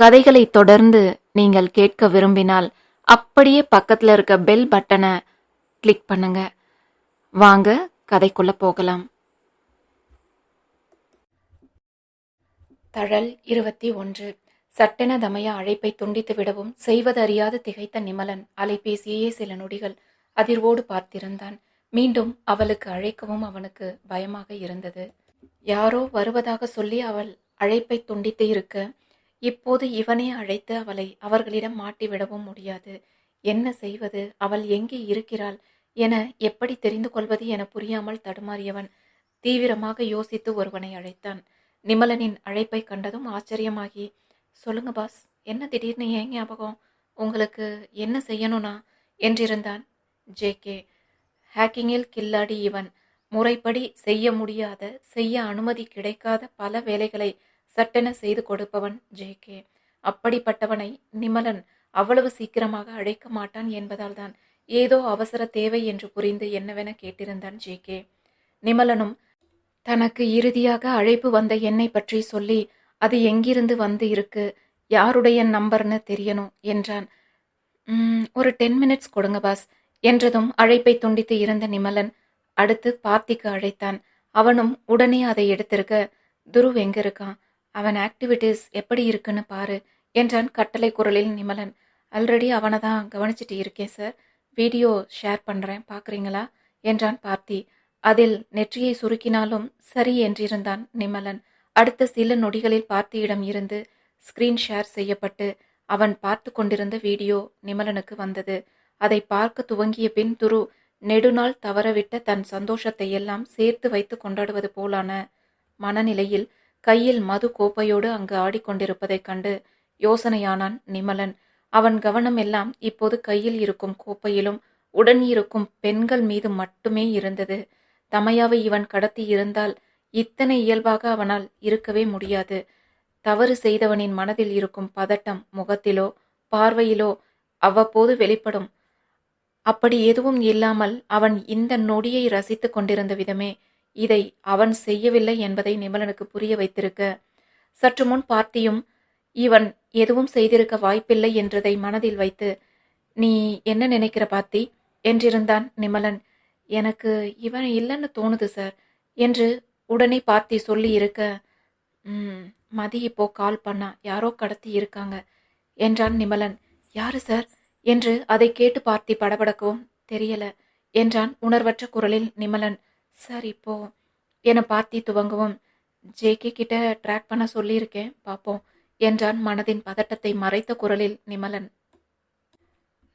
கதைகளை தொடர்ந்து நீங்கள் கேட்க விரும்பினால் அப்படியே பக்கத்தில் இருக்க பெல் பட்டனை கிளிக் பண்ணுங்க. வாங்க கதைக்குள்ள போகலாம். தழல் இருபத்தி ஒன்று. சட்டென தமய அழைப்பை துண்டித்து விடவும் செய்வதறியாது திகைத்த நிமலன் அலைபேசியே சில நொடிகள் அதிர்வோடு பார்த்திருந்தான். மீண்டும் அவளுக்கு அழைக்கவும் அவனுக்கு பயமாக இருந்தது. யாரோ வருவதாக சொல்லி அவள் அழைப்பை துண்டித்து இருக்க இப்போது இவனே அழைத்து அவளை அவர்களிடம் மாட்டிவிடவும் முடியாது. என்ன செய்வது? அவள் எங்கே இருக்கிறாள்? என எப்படி தெரிந்து கொள்வது என புரியாமல் தடுமாறியவன் தீவிரமாக யோசித்து ஒருவனை அழைத்தான். நிமலனின் அழைப்பை கண்டதும் ஆச்சரியமாகி சொல்லுங்க பாஸ். என்ன திடீர்னு ஏன் ஞாபகம்? உங்களுக்கு என்ன செய்யணும்னா? என்றிருந்தான். ஜே. கே. ஹேக்கிங்கில் கில்லாடி இவன். முறைப்படி செய்ய முடியாத செய்ய அனுமதி கிடைக்காத பல வேலைகளை சட்டென செய்து கொடுப்பவன் ஜே கே அப்படிப்பட்டவனை நிமலன் அவ்வளவு சீக்கிரமாக அழைக்க மாட்டான் என்பதால் தான் ஏதோ அவசர தேவை என்று புரிந்து என்னவென கேட்டிருந்தான் ஜே கே நிமலனும் தனக்கு இறுதியாக அழைப்பு வந்த என்னை பற்றி சொல்லி அது எங்கிருந்து வந்து இருக்கு? யாருடைய நம்பர்னு தெரியணும் என்றான். ஒரு டென் மினிட்ஸ் கொடுங்க பாஸ் என்றதும் அழைப்பை துண்டித்து இருந்த நிமலன் அடுத்து பார்த்திக்கு அழைத்தான். அவனும் உடனே அதை எடுத்திருக்க துருவ் எங்க இருக்கான்? அவன் ஆக்டிவிட்டீஸ் எப்படி இருக்குன்னு பாரு என்றான் கட்டளை குரலில் நிமலன். ஆல்ரெடி அவனை தான் கவனிச்சிட்டு இருக்கேன் சார் வீடியோ ஷேர் பண்ணுறேன் பார்க்குறீங்களா என்றான் பார்த்தி. அதில் நெற்றியை சுருக்கினாலும் சரி என்றிருந்தான் நிமலன். அடுத்த சில நொடிகளில் பார்த்தியிடம் இருந்து ஸ்கிரீன் ஷேர் செய்யப்பட்டு அவன் பார்த்து கொண்டிருந்த வீடியோ நிமலனுக்கு வந்தது. அதை பார்க்க துவங்கிய பின் துரு நெடுநாள் தவறவிட்ட தன் சந்தோஷத்தை எல்லாம் சேர்த்து வைத்து கொண்டாடுவது போலான மனநிலையில் கையில் மது கோப்பையோடு அங்கு ஆடிக்கொண்டிருப்பதைக் கண்டு யோசனையானான் நிமலன். அவன் கவனம் எல்லாம் இப்போது கையில் இருக்கும் கோப்பையிலும் உடன் இருக்கும் பெண்கள் மீது மட்டுமே இருந்தது. தமையாவை இவன் கடத்தி இருந்தால் இத்தனை இயல்பாக அவனால் இருக்கவே முடியாது. தவறு செய்தவனின் மனதில் இருக்கும் பதட்டம் முகத்திலோ பார்வையிலோ அவ்வப்போது வெளிப்படும். அப்படி எதுவும் இல்லாமல் அவன் இந்த நொடியை ரசித்துக் கொண்டிருந்த விதமே இதை அவன் செய்யவில்லை என்பதை நிமலனுக்கு புரிய வைத்திருக்க. சற்று முன் பார்த்தியும் இவன் எதுவும் செய்திருக்க வாய்ப்பில்லை என்றதை மனதில் வைத்து நீ என்ன நினைக்கிற பார்த்தி என்றிருந்தான் நிமலன். எனக்கு இவன் இல்லைன்னு தோணுது சார் என்று உடனே பார்த்தி சொல்லி இருக்க மதி இப்போ கால் பண்ணா யாரோ கடத்தி இருக்காங்க என்றான் நிமலன். யாரு சார் என்று அதை கேட்டு பார்த்தி படபடக்கவும் தெரியல என்றான் உணர்வற்ற குரலில் நிமலன். சார் இப்போ என்னை பார்த்தி துவங்கவும் ஜேகே கிட்ட ட்ராக் பண்ண சொல்லியிருக்கேன் பார்ப்போம் என்றான் மனதின் பதட்டத்தை மறைத்த குரலில் நிமலன்.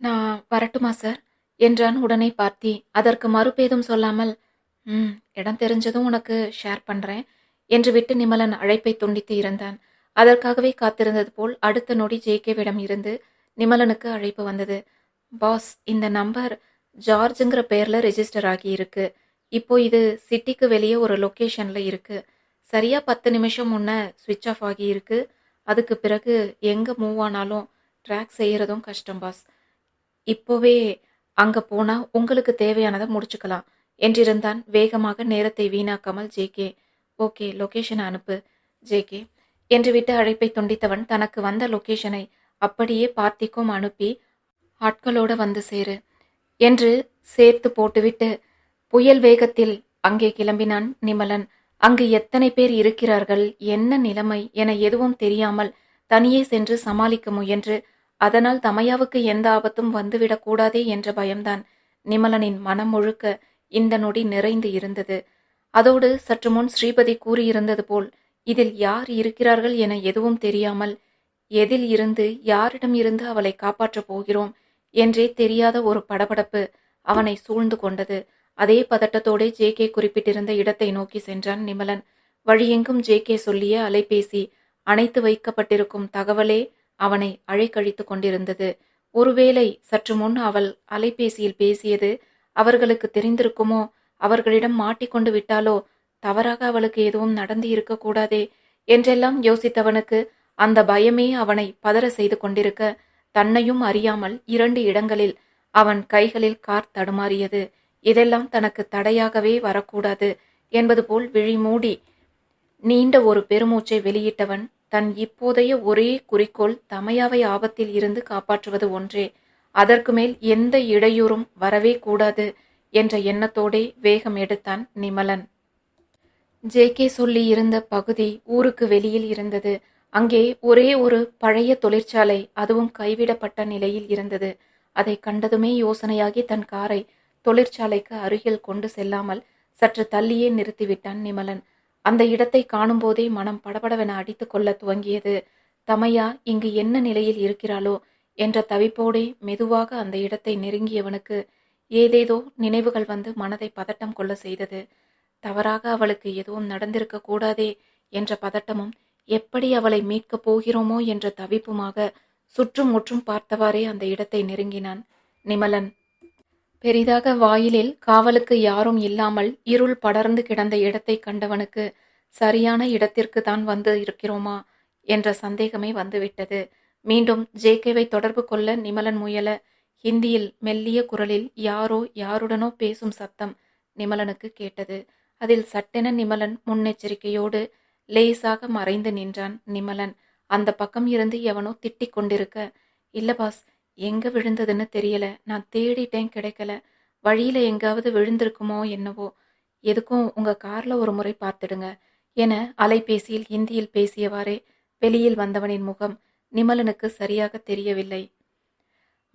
நான் வரட்டுமா சார்? என்றான் உடனே பார்த்தி அதற்கு மறுபேதும் சொல்லாமல் ம் இடம் தெரிஞ்சதும் உனக்கு ஷேர் பண்றேன் என்று விட்டு நிமலன் அழைப்பை துண்டித்து இருந்தான் அதற்காகவே காத்திருந்தது போல் அடுத்த நொடி ஜேகேவிடம் இருந்து நிமலனுக்கு அழைப்பு வந்தது. பாஸ் இந்த நம்பர் ஜார்ஜுங்கிற பேர்ல ரெஜிஸ்டர் ஆகியிருக்கு. இப்போ இது சிட்டிக்கு வெளியே ஒரு லொக்கேஷனில் இருக்குது சரியாக பத்து நிமிஷம் முன்ன ஸ்விட்ச் ஆஃப் ஆகிருக்கு அதுக்கு பிறகு எங்கே மூவ் ஆனாலும் ட்ராக் செய்கிறதும் கஷ்டம் பாஸ் இப்போவே அங்கே போனால் உங்களுக்கு தேவையானதை முடிச்சுக்கலாம். என்றிருந்தான் வேகமாக நேரத்தை வீணாக்காமல் ஜேகே ஓகே லொக்கேஷன் அனுப்பு ஜேகே என்று விட்டு அழைப்பை துண்டித்தவன் தனக்கு வந்த லொக்கேஷனை அப்படியே பார்த்திக்கும் அனுப்பி ஆட்களோட வந்து சேரு என்று சேர்த்து போட்டுவிட்டு புயல் வேகத்தில் அங்கே கிளம்பினான் நிமலன். அங்கு எத்தனை பேர் இருக்கிறார்கள்? என்ன நிலைமை என எதுவும் தெரியாமல் தனியே சென்று சமாளிக்க முயன்று அதனால் தமையாவுக்கு எந்த ஆபத்தும் வந்துவிடக் கூடாதே என்ற பயம்தான் நிமலனின் மனம் முழுக்க இந்த நொடி நிறைந்து இருந்தது. அதோடு சற்று முன் ஸ்ரீபதி கூறியிருந்தது போல் இதில் யார் இருக்கிறார்கள் என எதுவும் தெரியாமல் எதில் இருந்து யாரிடம் இருந்து அவளை காப்பாற்றப் போகிறோம்? என்றே தெரியாத ஒரு படபடப்பு அவனை சூழ்ந்து கொண்டது. அதே பதட்டத்தோடே ஜேகே குறிப்பிட்டிருந்த இடத்தை நோக்கி சென்றான் நிமலன். வழியெங்கும் ஜேகே சொல்லிய அலைபேசி அணைத்து வைக்கப்பட்டிருக்கும் தகவலே அவனை அழைக்கழித்துக் கொண்டிருந்தது. ஒருவேளை சற்று முன் அவள் அலைபேசியில் பேசியது அவர்களுக்கு தெரிந்திருக்குமோ? அவர்களிடம் மாட்டிக்கொண்டு விட்டாலோ? தவறாக அவளுக்கு எதுவும் நடந்து இருக்கக்கூடாதே என்றெல்லாம் யோசித்தவனுக்கு அந்த பயமே அவனை பதற செய்து கொண்டிருக்க தன்னையும் அறியாமல் இரண்டு இடங்களில் அவன் கைகளில் கார் தடுமாறியது. இதெல்லாம் தனக்கு தடையாகவே வரக்கூடாது என்பது போல் விழிமூடி நீண்ட ஒரு பெருமூச்சை வெளியிட்டவன் தன் இப்போதைய ஒரே குறிக்கோள் தமையாவை ஆபத்தில் இருந்து காப்பாற்றுவது ஒன்றே. அதற்கு மேல் எந்த இடையூறும் வரவே கூடாது என்ற எண்ணத்தோடே வேகம் எடுத்தான் நிமலன். ஜேகே சொல்லி இருந்த பகுதி ஊருக்கு வெளியில் இருந்தது. அங்கே ஒரே ஒரு பழைய தொழிற்சாலை அதுவும் கைவிடப்பட்ட நிலையில் இருந்தது. அதை கண்டதுமே யோசனையாகி தன் காரை தொழிற்சாலைக்கு அருகில் கொண்டு செல்லாமல் சற்று தள்ளியே நிறுத்திவிட்டான் நிமலன். அந்த இடத்தை காணும்போதே மனம் படபடவென அடித்து கொள்ள துவங்கியது. தமையா இங்கு என்ன நிலையில் இருக்கிறாளோ என்ற தவிப்போடே மெதுவாக அந்த இடத்தை நெருங்கியவனுக்கு ஏதேதோ நினைவுகள் வந்து மனதை பதட்டம் கொள்ள செய்தது. தவறாக அவளுக்கு எதுவும் நடந்திருக்க கூடாதே என்ற பதட்டமும் எப்படி அவளை மீட்கப் போகிறோமோ என்ற தவிப்புமாக சுற்றும் முற்றும் பார்த்தவாறே அந்த இடத்தை நெருங்கினான் நிமலன். பெரிதாக வாயிலில் காவலுக்கு யாரும் இல்லாமல் இருள் படர்ந்து கிடந்த இடத்தை கண்டவனுக்கு சரியான இடத்திற்கு தான் வந்து இருக்கிறோமா? என்ற சந்தேகமே வந்துவிட்டது. மீண்டும் ஜேகேவை தொடர்பு கொள்ள நிமலன் முயல ஹிந்தியில் மெல்லிய குரலில் யாரோ யாருடனோ பேசும் சத்தம் நிமலனுக்கு கேட்டது. அதில் சட்டென நிமலன் முன்னெச்சரிக்கையோடு லேசாக மறைந்து நின்றான் நிமலன். அந்த பக்கம் இருந்து எவனோ திட்டிக் கொண்டிருக்க இல்ல பாஸ் எங்க விழுந்ததுன்னு தெரியல. நான் தேடிட்டேன் கிடைக்கல. வழியில எங்காவது விழுந்திருக்குமோ என்னவோ. எதுக்கும் உங்க கார்ல ஒரு முறை பார்த்துடுங்க. என அலைபேசியில் ஹிந்தியில் பேசியவாறே வெளியில் வந்தவனின் முகம் நிமலனுக்கு சரியாக தெரியவில்லை.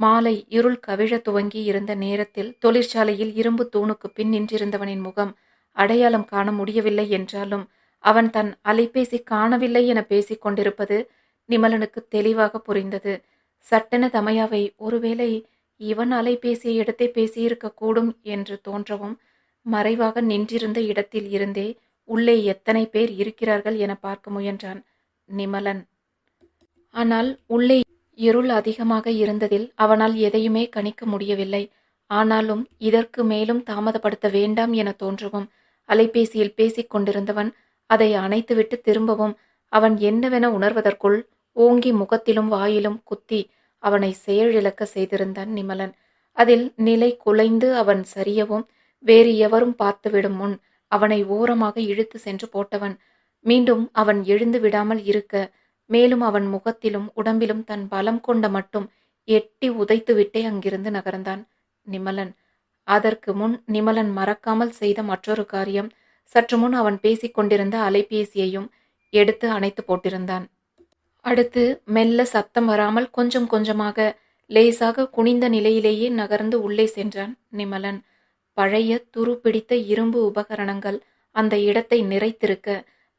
மாலை இருள் கவிழ துவங்கி இருந்த நேரத்தில் தொழிற்சாலையில் இரும்பு தூணுக்கு பின் நின்றிருந்தவனின் முகம் அடையாளம் காண முடியவில்லை என்றாலும் அவன் தன் அலைபேசி காணவில்லை என பேசிக் கொண்டிருப்பது நிமலனுக்கு தெளிவாக புரிந்தது. சட்டென தமையாவை ஒருவேளை இவன் அலைபேசிய இடத்தை பேசியிருக்க கூடும் என்று தோன்றவும் மறைவாக நின்றிருந்த இடத்தில் இருந்தே உள்ளே எத்தனை பேர் இருக்கிறார்கள் என பார்க்க முயன்றான் நிமலன். ஆனால் உள்ளே இருள் அதிகமாக இருந்ததில் அவனால் எதையுமே கணிக்க முடியவில்லை. ஆனாலும் இதற்கு மேலும் தாமதப்படுத்த வேண்டாம் என தோன்றவும் அலைபேசியில் பேசிக் கொண்டிருந்தவன் அதை அணைத்துவிட்டு திரும்பவும் அவன் என்னவென உணர்வதற்குள் ஓங்கி முகத்திலும் வாயிலும் குத்தி அவனை செயலிழக்க செய்திருந்தான் நிமலன். அதில் நிலை குலைந்து அவன் சரியவும் வேறு எவரும் பார்த்துவிடும் முன் அவனை ஓரமாக இழுத்து சென்று போட்டவன். மீண்டும் அவன் எழுந்து விடாமல் இருக்க மேலும் அவன் முகத்திலும் உடம்பிலும் தன் பலம் கொண்ட மட்டும் எட்டி உதைத்துவிட்டே அங்கிருந்து நகர்ந்தான் நிமலன். அதற்கு முன் நிமலன் மறக்காமல் செய்த மற்றொரு காரியம் சற்று முன் அவன் பேசிக் கொண்டிருந்த அலைபேசியையும் எடுத்து அணைத்து போட்டிருந்தான். அடுத்து மெல்ல சத்தம் வராமல் கொஞ்சம் கொஞ்சமாக லேசாக குனிந்த நிலையிலேயே நகர்ந்து உள்ளே சென்றான் நிமலன். பழைய துரு பிடித்த இரும்பு உபகரணங்கள் அந்த இடத்தை நிறைத்திருக்க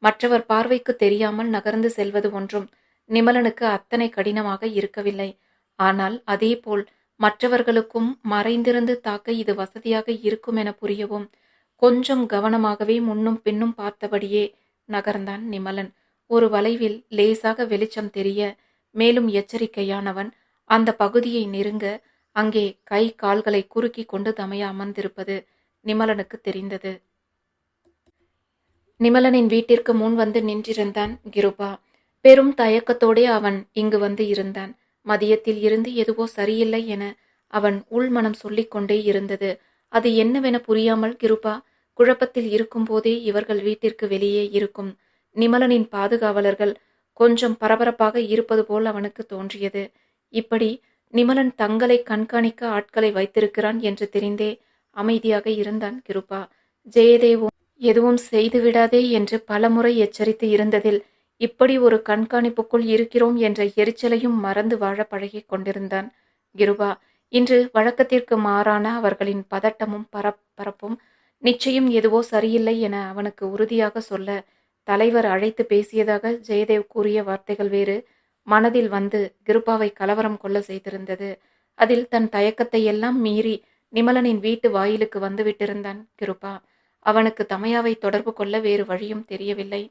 மற்றவர் பார்வைக்கு தெரியாமல் நகர்ந்து செல்வது ஒன்றும் நிமலனுக்கு அத்தனை கடினமாக இருக்கவில்லை. ஆனால் அதேபோல் மற்றவர்களுக்கும் மறைந்திருந்து தாக்க இது வசதியாக இருக்கும் என புரியவும் கொஞ்சம் கவனமாகவே முன்னும் பின்னும் பார்த்தபடியே நகர்ந்தான் நிமலன். ஒரு வளைவில் லேசாக வெளிச்சம் தெரிய மேலும் எச்சரிக்கையானவன் அந்த பகுதியை நெருங்க அங்கே கை கால்களை குறுக்கி கொண்டு தமைய அமர்ந்திருப்பது நிமலனுக்கு தெரிந்தது. நிமலனின் வீட்டிற்கு முன் வந்து நின்றிருந்தான் கிருபா. பெரும் தயக்கத்தோடே அவன் இங்கு வந்து இருந்தான். மதியத்தில் இருந்து எதுவோ சரியில்லை என அவன் உள்மனம் சொல்லிக்கொண்டே இருந்தது. அது என்னவென புரியாமல் கிருபா குழப்பத்தில் இருக்கும்போதே இவர்கள் வீட்டிற்கு வெளியே இருக்கும் நிமலனின் பாதுகாவலர்கள் கொஞ்சம் பரபரப்பாக இருப்பது போல் அவனுக்கு தோன்றியது. இப்படி நிமலன் தங்களை கண்காணிக்க ஆட்களை வைத்திருக்கிறான் என்று தெரிந்தே அமைதியாக இருந்தான் கிருபா. ஜெயதேவும் எதுவும் செய்துவிடாதே என்று பலமுறை எச்சரித்து இருந்ததில் இப்படி ஒரு கண்காணிப்புக்குள் இருக்கிறோம் என்ற எரிச்சலையும் மறந்து வாழ பழகிக் கொண்டிருந்தான் கிருபா. இன்று வழக்கத்திற்கு மாறான அவர்களின் பதட்டமும் பரப்பரப்பும் நிச்சயம் எதுவோ சரியில்லை என அவனுக்கு உறுதியாக சொல்ல தலைவர் அழைத்து பேசியதாக ஜெயதேவ் கூறிய வார்த்தைகள் வேறு. மனதில் வந்து கிருபாவை கலவரம் கொள்ள செய்திருந்தது. அதில் தன் தயக்கத்தை எல்லாம் மீறி நிமலனின் வீட்டு வாயிலுக்கு வந்து விட்டிருந்தான் கிருபா. அவனுக்கு தமையாவை தொடர்பு கொள்ள வேறு வழியும் தெரியவில்லை.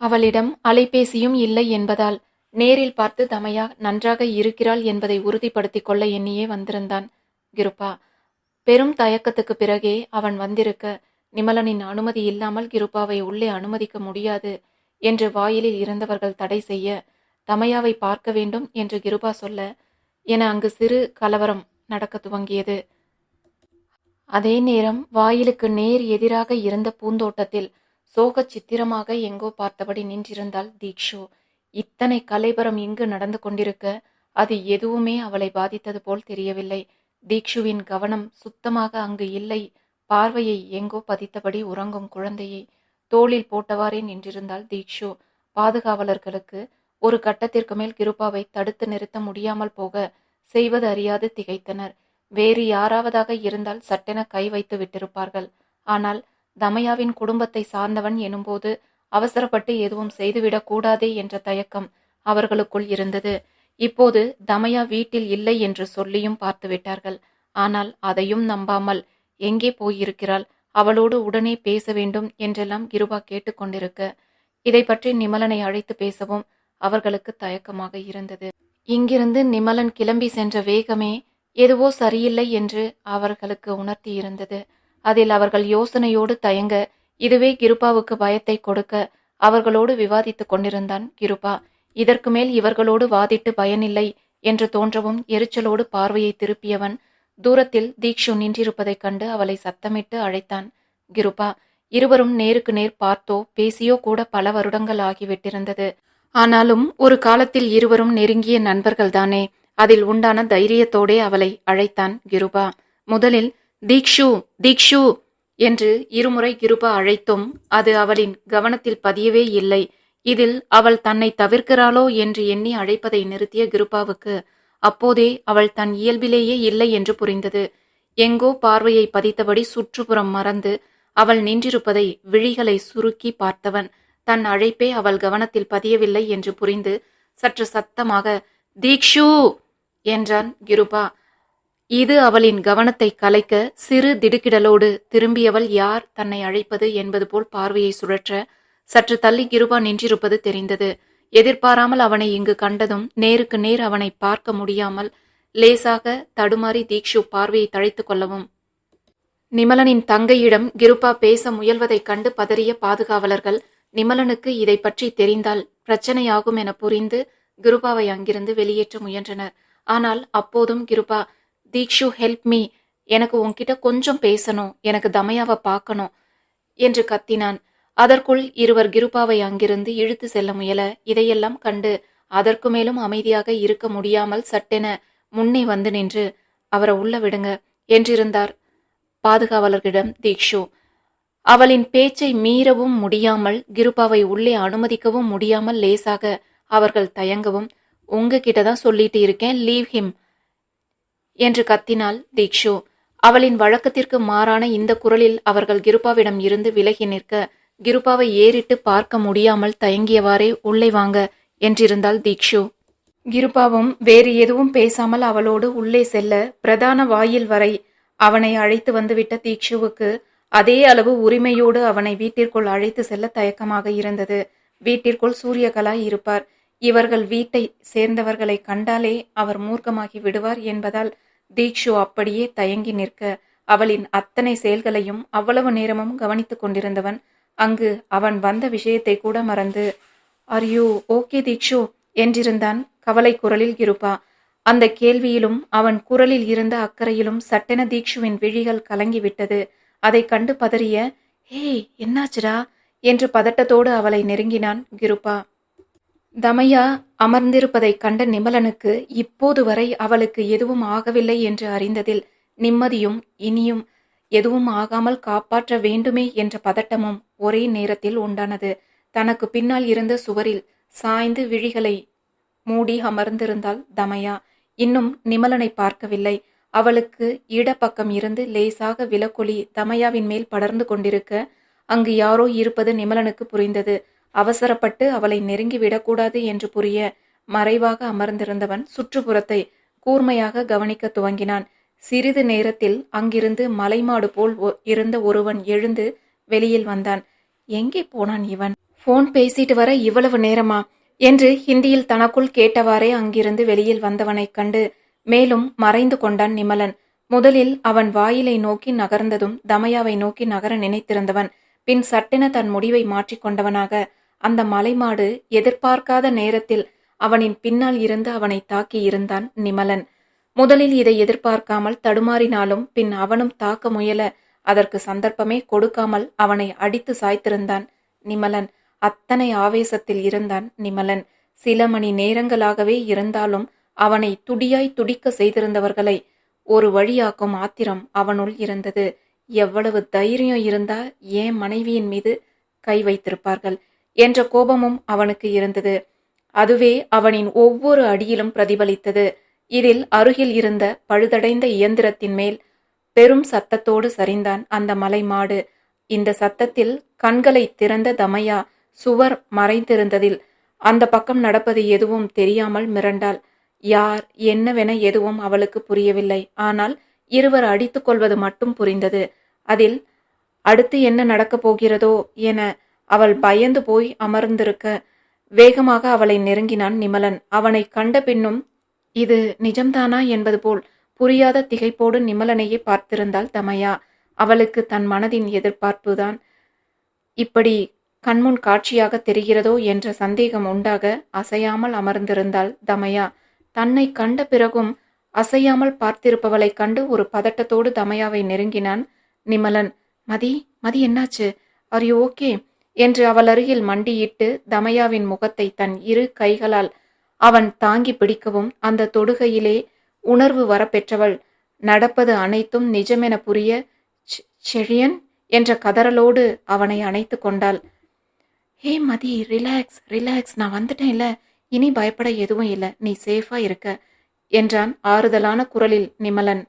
அவளிடம் அலைபேசியும் இல்லை என்பதால் நேரில் பார்த்து தமையா நன்றாக இருக்கிறாள் என்பதை உறுதிப்படுத்திக் கொள்ள எண்ணியே வந்திருந்தான் கிருபா. பெரும் தயக்கத்துக்கு பிறகே அவன் வந்திருக்க நிமலனின் அனுமதி இல்லாமல் கிருபாவை உள்ளே அனுமதிக்க முடியாது என்று வாயிலில் இருந்தவர்கள் தடை செய்ய தமையாவை பார்க்க வேண்டும் என்று கிருபா சொல்ல என அங்கு சிறு கலவரம் நடக்க துவங்கியது. அதே நேரம் வாயிலுக்கு நேர் எதிராக இருந்த பூந்தோட்டத்தில் சோகச் சித்திரமாக எங்கோ பார்த்தபடி நின்றிருந்தாள் தீக்ஷு. இத்தனை கலைபரம் இங்கு நடந்து கொண்டிருக்க அது எதுவுமே அவளை பாதித்தது போல் தெரியவில்லை. தீக்ஷுவின் கவனம் சுத்தமாக அங்கு இல்லை. பார்வையை எங்கோ பதித்தபடி உறங்கும் குழந்தையை தோளில் போட்டவாறே நின்றிருந்தாள் தீக்ஷு. பாதுகாவலர்களுக்கு ஒரு கட்டத்திற்கு மேல் கிருபாவை தடுத்து நிறுத்த முடியாமல் போக செய்வது அறியாது திகைத்தனர். வேறு யாராவதாக இருந்தால் சட்டென கை வைத்து விட்டிருப்பார்கள். ஆனால் தமயாவின் குடும்பத்தை சார்ந்தவன் எனும்போது அவசரப்பட்டு எதுவும் செய்துவிடக் கூடாதே என்ற தயக்கம் அவர்களுக்குள் இருந்தது. இப்போது தமயா வீட்டில் இல்லை என்று சொல்லியும் பார்த்துவிட்டார்கள். ஆனால் அதையும் நம்பாமல் எங்கே போயிருக்கிறாள்? அவளோடு உடனே பேச வேண்டும் என்றெல்லாம் கிருபா கேட்டுக்கொண்டிருக்க. இதை பற்றி நிமலனை அழைத்து பேசவும் அவர்களுக்கு தயக்கமாக இருந்தது. இங்கிருந்து நிமலன் கிளம்பி சென்ற வேகமே எதுவோ சரியில்லை என்று அவர்களுக்கு உணர்த்தி இருந்தது அதில் அவர்கள் யோசனையோடு தயங்க இதுவே கிருபாவுக்கு பயத்தை கொடுக்க அவர்களோடு விவாதித்துக் கொண்டிருந்தான் கிருபா. இதற்கு மேல் இவர்களோடு வாதிட்டு பயனில்லை என்று தோன்றவும் எரிச்சலோடு பார்வையை திருப்பியவன் தூரத்தில் தீக்ஷு நின்றிருப்பதைக் கண்டு அவளை சத்தமிட்டு அழைத்தான். கிருபா இருவரும் நேருக்கு நேர் பார்த்தோ பேசியோ கூட பல வருடங்கள் ஆகிவிட்டிருந்தது. ஆனாலும் ஒரு காலத்தில் இருவரும் நெருங்கிய நண்பர்கள்தானே அதில் உண்டான தைரியத்தோடே அவளை அழைத்தான் கிருபா. முதலில் தீக்ஷு தீக்ஷு என்று இருமுறை கிருபா அழைத்தும் அது அவளின் கவனத்தில் பதியவே இல்லை. இதில் அவள் தன்னை தவிர்க்கிறாளோ என்று எண்ணி அழைப்பதை நிறுத்திய கிருபாவுக்கு அப்போதே அவள் தன் இயல்பிலேயே இல்லை என்று புரிந்தது. எங்கோ பார்வையை பதித்தபடி சுற்றுப்புறம் மறந்து அவள் நின்றிருப்பதை விழிகளை சுருக்கி பார்த்தவன் தன் அழைப்பே அவள் கவனத்தில் பதியவில்லை என்று புரிந்து சற்று சத்தமாக தீக்ஷு! என்றான் கிருபா. இது அவளின் கவனத்தை கலைக்க சிறு திடுக்கிடலோடு திரும்பியவள் யார் தன்னை அழைப்பது என்பது போல் பார்வையை சுழற்ற சற்று தள்ளி கிருபா நின்றிருப்பது தெரிந்தது. எதிர்பாராமல் அவனை இங்கு கண்டதும் நேருக்கு நேர் அவனை பார்க்க முடியாமல் லேசாக தடுமாறி தீக்ஷு பார்வையை தழைத்துக் கொள்ளவும். நிமலனின் தங்கையிடம் கிருபா பேச முயல்வதைக் கண்டு பதறிய பாதுகாவலர்கள் நிமலனுக்கு இதை பற்றி தெரிந்தால் பிரச்சனையாகும் என புரிந்து கிருபாவை அங்கிருந்து வெளியேற்ற முயன்றனர். ஆனால் அப்போதும் கிருபா தீக்ஷு ஹெல்ப் மீ எனக்கு உன்கிட்ட கொஞ்சம் பேசணும். எனக்கு தமையாவை பார்க்கணும் என்று கத்தினான். அதற்குள் இருவர் கிருபாவை அங்கிருந்து இழுத்து செல்ல முயல இதையெல்லாம் கண்டு அதற்கு மேலும் அமைதியாக இருக்க முடியாமல் சட்டென முன்னே வந்து நின்று அவரை உள்ள விடுங்க என்றிருந்தார் பாதுகாவலர்களிடம் தீக்ஷு. அவளின் பேச்சை மீறவும் முடியாமல் கிருபாவை உள்ளே அனுமதிக்கவும் முடியாமல் லேசாக அவர்கள் தயங்கவும் உங்ககிட்ட தான் சொல்லிட்டு இருக்கேன் லீவ் ஹிம் என்று கத்தினாள் தீக்ஷு. அவளின் வழக்கத்திற்கு மாறான இந்த குரலில் அவர்கள் கிருபாவிடம் இருந்து விலகி நிற்க கிருபாவை ஏறிட்டு பார்க்க முடியாமல் தயங்கியவாறே உள்ளே வாங்க என்றிருந்தாள் தீக்ஷு. கிருபாவும் வேறு எதுவும் பேசாமல் அவளோடு உள்ளே செல்ல பிரதான வாயில் வரை அவனை அழைத்து வந்துவிட்ட தீக்ஷுவுக்கு அதே அளவு உரிமையோடு அவனை வீட்டிற்குள் அழைத்து செல்ல தயக்கமாக இருந்தது. வீட்டிற்குள் சூரியகலா இருப்பார். இவர்கள் வீட்டை சேர்ந்தவர்களை கண்டாலே அவர் மூர்க்கமாகி விடுவார் என்பதால் தீக்ஷு அப்படியே தயங்கி நிற்க அவளின் அத்தனை செயல்களையும் அவ்வளவு நேரமும் கவனித்துக் கொண்டிருந்தவன் அங்கு அவன் வந்த விஷயத்தை கூட மறந்து ஆர் யூ ஓகே தீக்ஷு என்றிருந்தான் கவலை குரலில் கிருபா. அந்த கேள்வியிலும் அவன் குரலில் இருந்த அக்கறையிலும் சட்டென தீக்ஷுவின் விழிகள் கலங்கிவிட்டது. அதை கண்டு பதறிய ஹே என்னாச்சுடா? என்று பதட்டத்தோடு அவளை நெருங்கினான் கிருபா. தமையா அமர்ந்திருப்பதைக் கண்ட நிமலனுக்கு இப்போது வரை அவளுக்கு எதுவும் ஆகவில்லை என்று அறிந்ததில் நிம்மதியும் இனியும் எதுவும் ஆகாமல் காப்பாற்ற வேண்டுமே என்ற பதட்டமும் ஒரே நேரத்தில் உண்டானது. தனக்கு பின்னால் இருந்த சுவரில் சாய்ந்து விழிகளை மூடி அமர்ந்திருந்தாள் தமையா. இன்னும் நிமலனை பார்க்கவில்லை. அவளுக்கு இடப்பக்கம் இருந்து லேசாக விலக்கொலி தமையாவின் மேல் படர்ந்து கொண்டிருக்க அங்கு யாரோ இருப்பது நிமலனுக்கு புரிந்தது. அவசரப்பட்டு அவளை நெருங்கி விடக்கூடாது என்று புரிய மறைவாக அமர்ந்திருந்தவன் சுற்றுப்புறத்தை கூர்மையாக கவனிக்க துவங்கினான். சிறிது நேரத்தில் அங்கிருந்து மலைமாடு போல் ஒ- இருந்த ஒருவன் எழுந்து வெளியில் வந்தான். எங்கே போனான் இவன்? போன் பேசிட்டு வர இவ்வளவு நேரமா? என்று ஹிந்தியில் தனக்குள் கேட்டவாறே அங்கிருந்து வெளியில் வந்தவனைக் கண்டு மேலும் மறைந்து கொண்டான் நிமலன். முதலில் அவன் வாயிலை நோக்கி நகர்ந்ததும் தமயாவை நோக்கி நகர நினைத்திருந்தவன். பின் சட்டென தன் முடிவை மாற்றிக்கொண்டவனாக அந்த மலைமாடு எதிர்பார்க்காத நேரத்தில் அவனின் பின்னால் இருந்து அவனை தாக்கி இருந்தான் நிமலன். முதலில் இதை எதிர்பார்க்காமல் தடுமாறினாலும் பின் அவனும் தாக்க முயல அதற்கு சந்தர்ப்பமே கொடுக்காமல் அவனை அடித்து சாய்த்திருந்தான். நிமலன் அத்தனை ஆவேசத்தில் இருந்தான். நிமலன் சில மணி நேரங்களாகவே இருந்தாலும் அவனை துடியாய் துடிக்க செய்திருந்தவர்களை ஒரு வழியாக்கும் ஆத்திரம் அவனுள் இருந்தது. எவ்வளவு தைரியம் இருந்தா ஏன் மனைவியின் மீது கை வைத்திருப்பார்கள் என்ற கோபமும் அவனுக்கு இருந்தது. அதுவே அவனின் ஒவ்வொரு அடியிலும் பிரதிபலித்தது. இதில் அருகில் இருந்த பழுதடைந்த இயந்திரத்தின் மேல் பெரும் சத்தத்தோடு சரிந்தான் அந்த மலை மாடு. இந்த சத்தத்தில் கண்களை திறந்த தமையா சுவர் மறைந்திருந்ததில் அந்த பக்கம் நடப்பது எதுவும் தெரியாமல் மிரண்டாள். யார் என்னவென எதுவும் அவளுக்கு புரியவில்லை. ஆனால் இருவர் அடித்துக் கொள்வது மட்டும் புரிந்தது. அதில் அடுத்து என்ன நடக்கப் போகிறதோ என அவள் பயந்து போய் அமர்ந்திருக்க வேகமாக அவளை நெருங்கினான் நிமலன். அவனை கண்ட பின்னும் இது நிஜம்தானா என்பது போல் புரியாத திகைப்போடு நிமலனையே பார்த்திருந்தாள் தமையா. அவளுக்கு தன் மனதின் எதிர்பார்ப்புதான். இப்படி கண்முன் காட்சியாக தெரிகிறதோ என்ற சந்தேகம் உண்டாக அசையாமல் அமர்ந்திருந்தாள் தமையா. தன்னை கண்ட பிறகும் அசையாமல் பார்த்திருப்பவளைக் கண்டு ஒரு பதட்டத்தோடு தமையாவை நெருங்கினான் நிமலன். மதி மதி என்னாச்சு? ஆர் யூ ஓகே என்று அவள் அருகில் மண்டியிட்டு தமையாவின் முகத்தை தன் இரு கைகளால் அவன் தாங்கி பிடிக்கவும் அந்த தொடுகையிலே உணர்வு வரப்பெற்றவள். நடப்பது அனைத்தும் நிஜமென புரிய "செ- செழியன் என்ற கதறலோடு அவனை அணைத்து கொண்டாள். ஹே மதி ரிலாக்ஸ் ரிலாக்ஸ் நான் வந்துட்டேன்ல. இனி பயப்பட எதுவும் இல்லை. நீ சேஃபா இருக்க என்றான் ஆறுதலான குரலில் நிமலன்.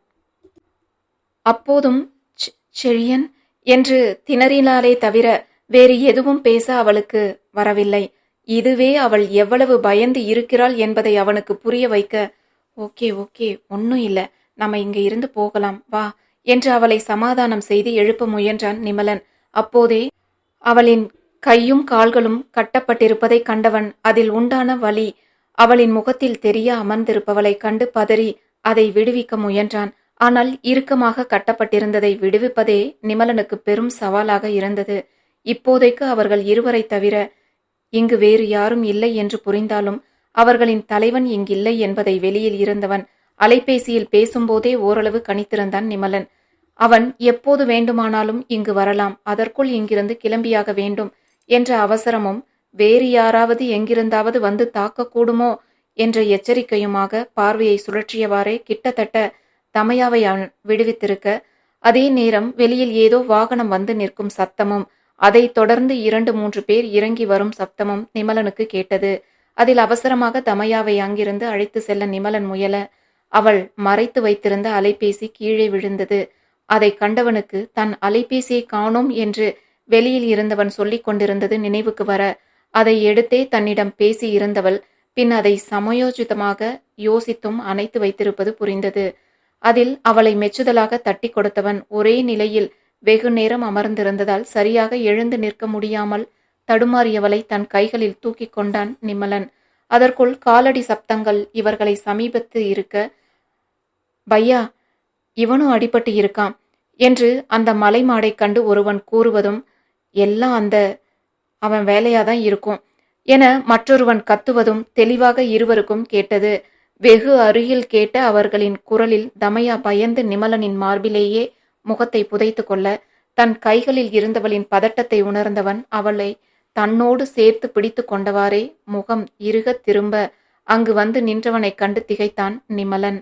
அப்போதும் "செ- செழியன் என்று திணறினாலே தவிர வேறு எதுவும் பேச அவளுக்கு வரவில்லை. இதுவே அவள் எவ்வளவு பயந்து இருக்கிறாள் என்பதை அவனுக்கு புரிய வைக்க ஓகே ஓகே ஒன்றும் இல்லை. நம்ம இங்கே இருந்து போகலாம். வா. என்று அவளை சமாதானம் செய்து எழுப்ப முயன்றான் நிமலன். அப்போதே அவளின் கையும் கால்களும் கட்டப்பட்டிருப்பதை கண்டவன் அதில் உண்டான வலி அவளின் முகத்தில் தெரிய அமர்ந்திருப்பவளை கண்டு பதறி அதை விடுவிக்க முயன்றான். ஆனால் இறுக்கமாக கட்டப்பட்டிருந்ததை விடுவிப்பதே நிமலனுக்கு பெரும் சவாலாக இருந்தது. இப்போதைக்கு அவர்கள் இருவரை தவிர இங்கு வேறு யாரும் இல்லை என்று புரிந்தாலும் அவர்களின் தலைவன் இங்கில்லை என்பதை வெளியில் இருந்தவன் அலைபேசியில் பேசும்போதே ஓரளவு கணித்திருந்தான் நிமலன். அவன் எப்போது வேண்டுமானாலும் இங்கு வரலாம் அதற்குள் இங்கிருந்து கிளம்பியாக வேண்டும் என்ற அவசரமும் வேறு யாராவது எங்கிருந்தாவது வந்து தாக்கக்கூடுமோ என்ற எச்சரிக்கையுமாக பார்வையை சுழற்றியவாறே கிட்டத்தட்ட தமையாவை அவன் விடுவித்திருக்க அதே நேரம் வெளியில் ஏதோ வாகனம் வந்து நிற்கும் சத்தமும் அதைத் தொடர்ந்து இரண்டு மூன்று பேர் இறங்கி வரும் சப்தமும் நிமலனுக்கு கேட்டது. அதில் அவசரமாக தமையாவை அங்கிருந்து அழைத்து செல்ல நிமலன் முயல. அவள் மறைத்து வைத்திருந்த அலைபேசி கீழே விழுந்தது. அதை கண்டவனுக்கு தன் அலைபேசியை காணோம் என்று வெளியில் இருந்தவன் சொல்லிக் கொண்டிருந்தது நினைவுக்கு வர அதை எடுத்தே தன்னிடம் பேசி இருந்தவள் பின் அதை சமயோஜிதமாக யோசித்தும் அணைத்து வைத்திருப்பது புரிந்தது. அதில் அவளை மெச்சுதலாக தட்டி கொடுத்தவன் ஒரே நிலையில் வெகு நேரம் அமர்ந்திருந்ததால் சரியாக எழுந்து நிற்க முடியாமல் தடுமாறியவளை தன் கைகளில் தூக்கிக் கொண்டான் நிமலன். அதற்குள் காலடி சப்தங்கள் இவர்களை சமீபத்து இருக்க பையா இவனும் அடிபட்டு இருக்கான் என்று அந்த மலைமாடைக் கண்டு ஒருவன் கூறுவதும் எல்லாம் அந்த அவன் வேலையாதான் இருக்கும் என மற்றொருவன் கத்துவதும் தெளிவாக இருவருக்கும் கேட்டது. வெகு அருகில் கேட்ட அவர்களின் குரலில் தமையா பயந்து நிமலனின் மார்பிலேயே முகத்தை புதைத்து கொள்ள தன் கைகளில் இருந்தவளின் பதட்டத்தை உணர்ந்தவன் அவளை தன்னோடு சேர்த்து பிடித்து கொண்டவாறே முகம் இருகத் திரும்ப அங்கு வந்து நின்றவனைக் கண்டு திகைத்தான் நிமலன்.